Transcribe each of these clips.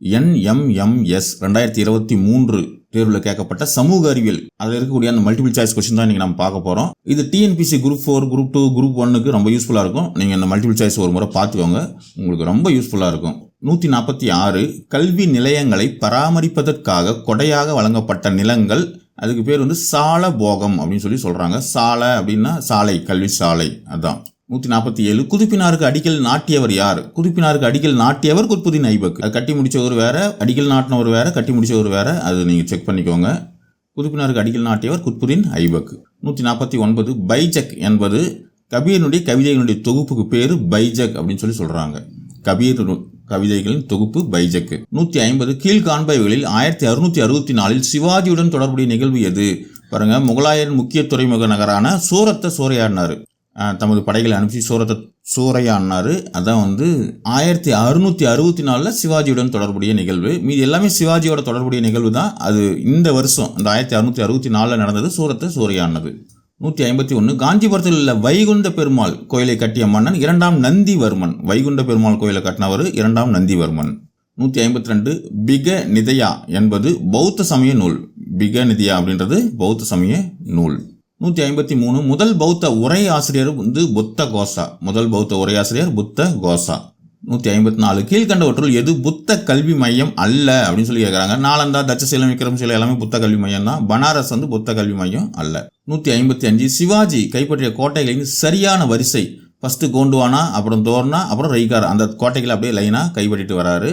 NMMS ரெண்டாயிரத்தி இருபத்தி மூன்று தேர்வில் கேட்கப்பட்ட சமூக அறிவியல். அதில் இருக்கக்கூடிய அந்த மல்டிபிள் சாய்ஸ் கொஸ்டின் தான் இன்றைக்கி நம்ம பார்க்க போகிறோம் இது TNPSC group four group two group ஒன்னுக்கு ரொம்ப யூஸ்ஃபுல்லாக இருக்கும். நீங்கள் இந்த மல்டிபிள் சாய்ஸ் ஒரு முறை பார்த்துக்கோங்க. உங்களுக்கு ரொம்ப யூஸ்ஃபுல்லாக இருக்கும். நூற்றி நாற்பத்தி ஆறு கல்வி நிலையங்களை பராமரிப்பதற்காக கொடையாக வழங்கப்பட்ட நிலங்கள். அதுக்கு பேர் வந்து சால போகம் அப்படின்னு சொல்லி சொல்கிறாங்க சாலை அப்படின்னா சாலை கல்வி சாலை. அதுதான் நூற்றி நாற்பத்தி ஏழு குதுப்பினாருக்கு அடிக்கல் நாட்டியவர் யார்? குதுப்பினாருக்கு அடிக்கல் நாட்டியவர் குத்புதீன் ஐபக். அது கட்டி முடித்தவர் வேற அடிக்கல் நாட்டினவர் வேற கட்டி முடித்தவர் வேற. அது நீங்கள் செக் பண்ணிக்கோங்க. குதுப்பினாருக்கு அடிக்கல் நாட்டியவர் குத்புதீன் ஐபக். நூற்றி நாற்பத்தி ஒன்பது பைஜக் என்பது கபீரனுடைய கவிதைகளுடைய தொகுப்புக்கு பேர் பைஜக் அப்படின்னு சொல்லி சொல்கிறாங்க கபீர் கவிதைகளின் தொகுப்பு பைஜக்கு நூற்றி ஐம்பது கீழ்காண்பவைகளில் ஆயிரத்தி அறுநூற்றி அறுபத்தி நாலில் சிவாஜியுடன் தொடர்புடைய நிகழ்வு எது? பாருங்க முகலாயரின் முக்கிய துறைமுக நகரான சூரத்தை சூறையாடினார் தமது படைகளை அனுப்பி சூரத்தை சூறையாடினார். அதான் வந்து ஆயிரத்தி அறுநூற்றி அறுபத்தி நாலில் சிவாஜியுடன் தொடர்புடைய நிகழ்வு. மீதி எல்லாமே சிவாஜியோட தொடர்புடைய நிகழ்வு தான். அது இந்த வருஷம் இந்த ஆயிரத்தி அறுநூற்றி அறுபத்தி நாலில் நடந்தது சூரத்தை சூறையாடினது. நூற்றி ஐம்பத்தி ஒன்று காஞ்சிபுரத்தில் உள்ள வைகுண்ட பெருமாள் கோயிலை கட்டிய மன்னன் இரண்டாம் நந்திவர்மன். வைகுண்ட பெருமாள் கோயிலை கட்டினவர் இரண்டாம் நந்திவர்மன். நூற்றி ஐம்பத்தி ரெண்டு பிக நிதயா என்பது பௌத்த சமய நூல். பிக நிதியா அப்படின்றது பௌத்த சமய நூல். நூற்றி ஐம்பத்தி மூணு முதல் பௌத்த உரை ஆசிரியர் வந்து புத்த கோசா. முதல் பௌத்த உரை ஆசிரியர் புத்த கோசா. நூற்றி ஐம்பத்தி நாலு கீழ்கண்டவற்றுள் எது புத்த கல்வி மையம் அல்ல? அப்படின்னு சொல்லி கேட்குறாங்க நாலந்தா தச்சசீலம் விக்ரம் எல்லாமே புத்த கல்வி மையம் தான். பனாரஸ் வந்து புத்த கல்வி மையம் அல்ல. நூற்றி ஐம்பத்தி அஞ்சு சிவாஜி கைப்பற்றிய கோட்டைகளின் சரியான வரிசை. ஃபஸ்ட்டு கோண்டுவானா அப்புறம் தோர்னா அப்புறம் ரைகார். அந்த கோட்டைகளை அப்படியே லைனாக கைப்பற்றிட்டு வராரு.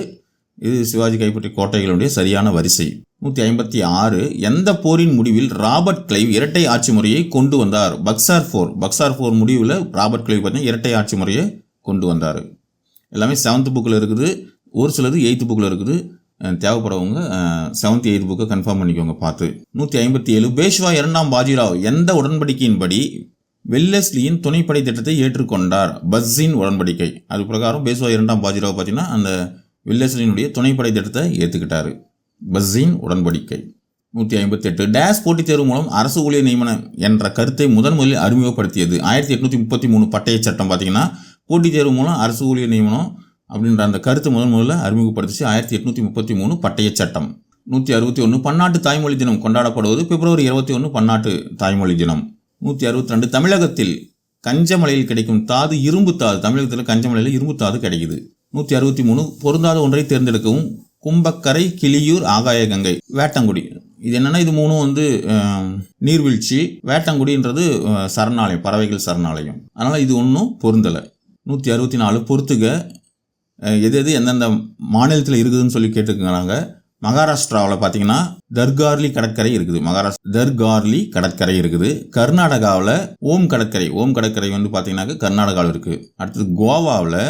இது சிவாஜி கைப்பற்றிய கோட்டைகளுடைய சரியான வரிசை. நூற்றி ஐம்பத்தி ஆறு எந்த போரின் முடிவில் ராபர்ட் கிளைவ் இரட்டை ஆட்சி முறையை கொண்டு வந்தார்? பக்சார் போர். பக்சார் போர் முடிவில் ராபர்ட் கிளைவ் பார்த்தீங்கன்னா இரட்டை ஆட்சி முறையை கொண்டு வந்தார். எல்லாமே செவன்த் புக்கில் இருக்குது. ஒரு சிலது எயித்து புக்கில் இருக்குது. தேவைப்படவங்க தேவைப்படுறவங்க செவன்த் எயித் புக்கை கன்ஃபார்ம் பண்ணிக்கோங்க பார்த்து. நூற்றி ஐம்பத்தி ஏழு பேஷ்வா இரண்டாம் பாஜிராவ் எந்த உடன்படிக்கையின்படி வெல்லஸ்லியின் துணைப்படை திட்டத்தை ஏற்றுக்கொண்டார்? பஸ்ஸின் உடன்படிக்கை. அது பிரகாரம் பேஷ்வா இரண்டாம் பாஜிராவ் பார்த்தீங்கன்னா அந்த வில்லசனினுடைய துணைப்படை திட்டத்தை ஏற்றுக்கிட்டாரு பஸ்ஸின் உடன்படிக்கை. நூற்றி ஐம்பத்தெட்டு டேஸ் போட்டித் தேர்வு மூலம் அரசு ஊழியர் நியமனம் என்ற கருத்தை முதன் முதலில் அறிமுகப்படுத்தியது. ஆயிரத்தி எட்நூற்றி முப்பத்தி மூணு பட்டய சட்டம் பார்த்தீங்கன்னா போட்டித் தேர்வு மூலம் அரசு ஊழியர் நியமனம் அப்படின்ற அந்த கருத்தை முதன் முதல்ல அறிமுகப்படுத்திச்சு ஆயிரத்தி எட்நூற்றி முப்பத்தி மூணு பட்டய சட்டம். நூற்றி அறுபத்தி ஒன்று பன்னாட்டு தாய்மொழி தினம் கொண்டாடப்படுவது பிப்ரவரி இருபத்தி ஒன்று பன்னாட்டு தாய்மொழி தினம். நூற்றி அறுபத்தி ரெண்டு தமிழகத்தில் கஞ்சமலையில் கிடைக்கும் தாது இரும்பு தாது தமிழகத்தில் கஞ்சமலையில் இரும்பு தாது கிடைக்குது. நூற்றி அறுபத்தி மூணு பொருந்தாத ஒன்றை தேர்ந்தெடுக்கவும். கும்பக்கரை கிளியூர் ஆகாயகங்கை வேட்டங்குடி. இது என்னென்னா இது மூணும் வந்து நீர்வீழ்ச்சி. வேட்டங்குடின்றது சரணாலயம் பறவைகள் சரணாலயம். அதனால் இது ஒன்றும் பொருந்தலை. நூற்றி அறுபத்தி நாலு பொறுத்துக. எது எது எந்தெந்த மாநிலத்தில் இருக்குதுன்னு சொல்லி கேட்டுக்கிறாங்க. மகாராஷ்டிராவில் பார்த்தீங்கன்னா தர்கார்லி கடற்கரை இருக்குது. மகாராஷ்டிரா தர்கார்லி கடற்கரை இருக்குது. கர்நாடகாவில் ஓம் கடற்கரை. ஓம் கடற்கரை வந்து பார்த்தீங்கன்னாக்க கர்நாடகாவில் இருக்குது அடுத்தது கோவாவில்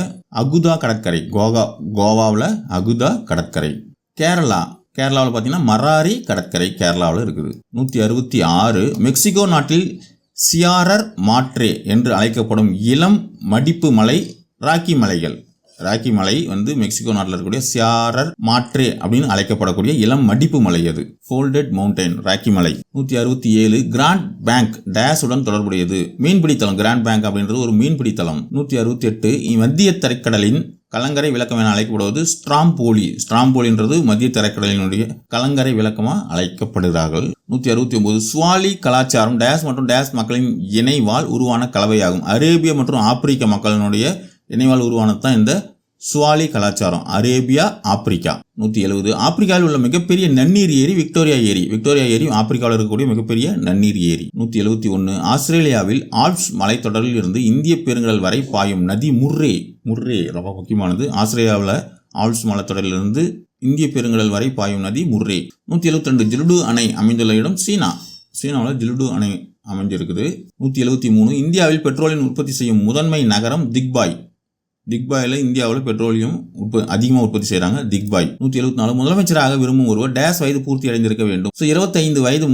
அகுதா கடற்கரை. கோகா கோவாவில் அகுதா கடற்கரை. கேரளா கேரளாவில் பார்த்தீங்கன்னா மராரி கடற்கரை கேரளாவில் இருக்குது. நூற்றி அறுபத்தி ஆறு. மெக்சிகோ நாட்டில் சியாரர் மாட்ரே என்று அழைக்கப்படும் இளம் மடிப்பு மலை ராக்கி மலைகள். ராக்கி மலை வந்து மெக்சிகோ நாட்டில் இருக்கக்கூடிய சியாரர் மாட்ரே அப்படின்னு அழைக்கப்படக்கூடிய இளம் மடிப்பு மலை அது. ஃபோல்டட் மவுண்டைன் ராக்கி மலை. நூற்றி அறுபத்தி ஏழு கிராண்ட் பேங்க் டேஸுடன் தொடர்புடையது. மீன்பிடித்தளம் கிராண்ட் பேங்க் அப்படின்றது ஒரு மீன்பிடித்தளம் நூற்றி அறுபத்தி எட்டு மத்திய தரைக்கடலின் கலங்கரை விளக்கம் என அழைக்கப்படுவது ஸ்ட்ராம்போலி ஸ்ட்ராம்போலின்றது மத்திய தரைக்கடலினுடைய கலங்கரை விளக்கமாக அழைக்கப்படுகிறார்கள். நூற்றி அறுபத்தி ஒன்பது சுவாலி கலாச்சாரம். டேஸ் மற்றும் டேஸ் மக்களின் இணைவால் உருவான கலவையாகும். அரேபிய மற்றும் ஆப்பிரிக்க மக்களினுடைய நினைவால் உருவானது தான் இந்த சுவாலி கலாச்சாரம். Arabia Africa. நூற்றி எழுபது ஆப்பிரிக்காவில் உள்ள மிகப்பெரிய நன்னீர் ஏரி விக்டோரியா ஏரி. விக்டோரியா ஏரி ஆப்பிரிக்காவில் இருக்கக்கூடிய மிகப்பெரிய நன்னீர் ஏரி. நூற்றி எழுபத்தி ஒன்று ஆஸ்திரேலியாவில் ஆல்ப்ஸ் மலைத்தொடரில் இருந்து இந்திய பெருங்கடல் வரை பாயும் நதி முர்ரே. முர்ரே ரொம்ப முக்கியமானது. ஆஸ்திரேலியாவில் ஆல்ப்ஸ் மலைத்தொடரிலிருந்து இந்திய பெருங்கடல் வரை பாயும் நதி முர்ரே. நூற்றி எழுபத்தி ரெண்டு. ஜிலுடு அணை அமைந்துள்ள இடம் சீனா. சீனாவில் ஜிலுடு அணை அமைஞ்சிருக்குது. நூற்றி எழுபத்தி மூணு. இந்தியாவில் பெட்ரோலின் உற்பத்தி செய்யும் முதன்மை நகரம் திக்பாய். திக்பாயில் இந்தியாவில் பெட்ரோலியம் உற்ப அதிகமாக உற்பத்தி செய்கிறாங்க திக்பாய். நூற்றி எழுபத்தி நாலு முதலமைச்சராக விரும்பும் ஒருவர் டேஸ் வயது பூர்த்தி அடைந்திருக்க வேண்டும். ஸோ இருபத்தைந்து வயது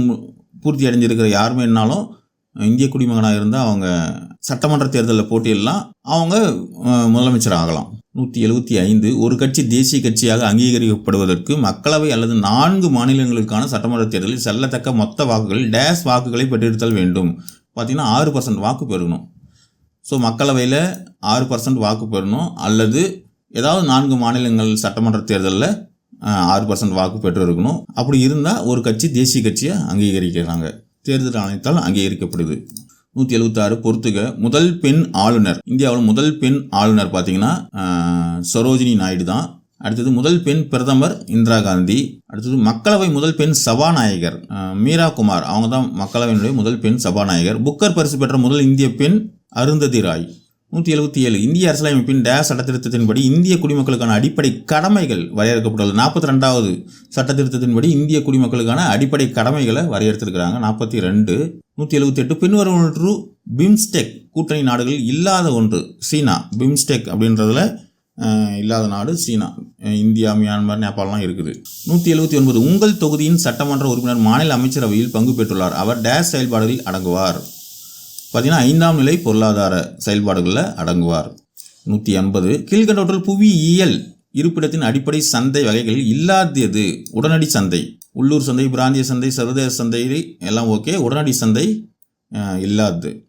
பூர்த்தி அடைஞ்சிருக்கிற யாருமே என்னாலும் இந்திய குடிமகனாக இருந்தால் அவங்க சட்டமன்ற தேர்தலில் போட்டியிடலாம். அவங்க முதலமைச்சர் ஆகலாம். நூற்றி எழுபத்தி ஐந்து ஒரு கட்சி தேசிய கட்சியாக அங்கீகரிக்கப்படுவதற்கு மக்களவை அல்லது நான்கு மாநிலங்களுக்கான சட்டமன்ற தேர்தலில் செல்லத்தக்க மொத்த வாக்குகளில் டேஸ் வாக்குகளை பெற்றிருத்தல் வேண்டும். பார்த்தீங்கன்னா ஆறு பர்சன்ட் வாக்கு பெறணும் ஸோ மக்களவையில் ஆறு பர்சன்ட் வாக்கு பெறணும். அல்லது ஏதாவது நான்கு மாநிலங்கள் சட்டமன்ற தேர்தலில் ஆறு பர்சன்ட் வாக்கு பெற்று இருக்கணும் அப்படி இருந்தால் ஒரு கட்சி தேசிய கட்சியை அங்கீகரிக்கிறாங்க. தேர்தல் ஆணையத்தால் அங்கீகரிக்கப்படுது. நூற்றி எழுபத்தாறு பொறுத்துக. முதல் பெண் ஆளுநர். இந்தியாவில் முதல் பெண் ஆளுநர் பார்த்தீங்கன்னா சரோஜினி நாயுடு தான். அடுத்தது முதல் பெண் பிரதமர் இந்திரா காந்தி. அடுத்தது மக்களவை முதல் பெண் சபாநாயகர் மீரா குமார். அவங்க தான் மக்களவையினுடைய முதல் பெண் சபாநாயகர். புக்கர் பரிசு பெற்ற முதல் இந்திய பெண் அருந்ததி ராய் நூற்றி எழுபத்தி ஏழு இந்திய அரசியலமைப்பின் டேஸ் சட்டத்திருத்தத்தின்படி இந்திய குடிமக்களுக்கான அடிப்படை கடமைகள் வரையறுக்கப்பட்டுள்ளது. நாற்பத்தி ரெண்டாவது சட்டத்திருத்தத்தின்படி இந்திய குடிமக்களுக்கான அடிப்படை கடமைகளை வரையறுத்திருக்கிறாங்க. நாற்பத்தி ரெண்டு நூற்றி எழுபத்தி எட்டு பின்வரும் ஒன்று பிம்ஸ்டெக் கூட்டணி நாடுகளில் இல்லாத ஒன்று சீனா. பிம்ஸ்டெக் அப்படின்றதுல இல்லாத நாடு சீனா. இந்தியா மியான்மர் நேபாளம்லாம் இருக்குது. நூற்றி எழுபத்தி ஒன்பது உங்கள் தொகுதியின் சட்டமன்ற உறுப்பினர் மாநில அமைச்சரவையில் பங்கு பெற்றுள்ளார். அவர் டேஸ் செயல்பாடுகளில் அடங்குவார். பார்த்தீங்கன்னா ஐந்தாம் நிலை பொருளாதார செயல்பாடுகளில் அடங்குவார். நூற்றி எண்பது கீழ்கண்டவற்றில் புவியியல் இருப்பிடத்தின் அடிப்படை சந்தை வகைகளில் இல்லாதது உடனடி சந்தை. உள்ளூர் சந்தை பிராந்திய சந்தை சர்வதேச சந்தை எல்லாம் ஓகே உடனடி சந்தை இல்லாதது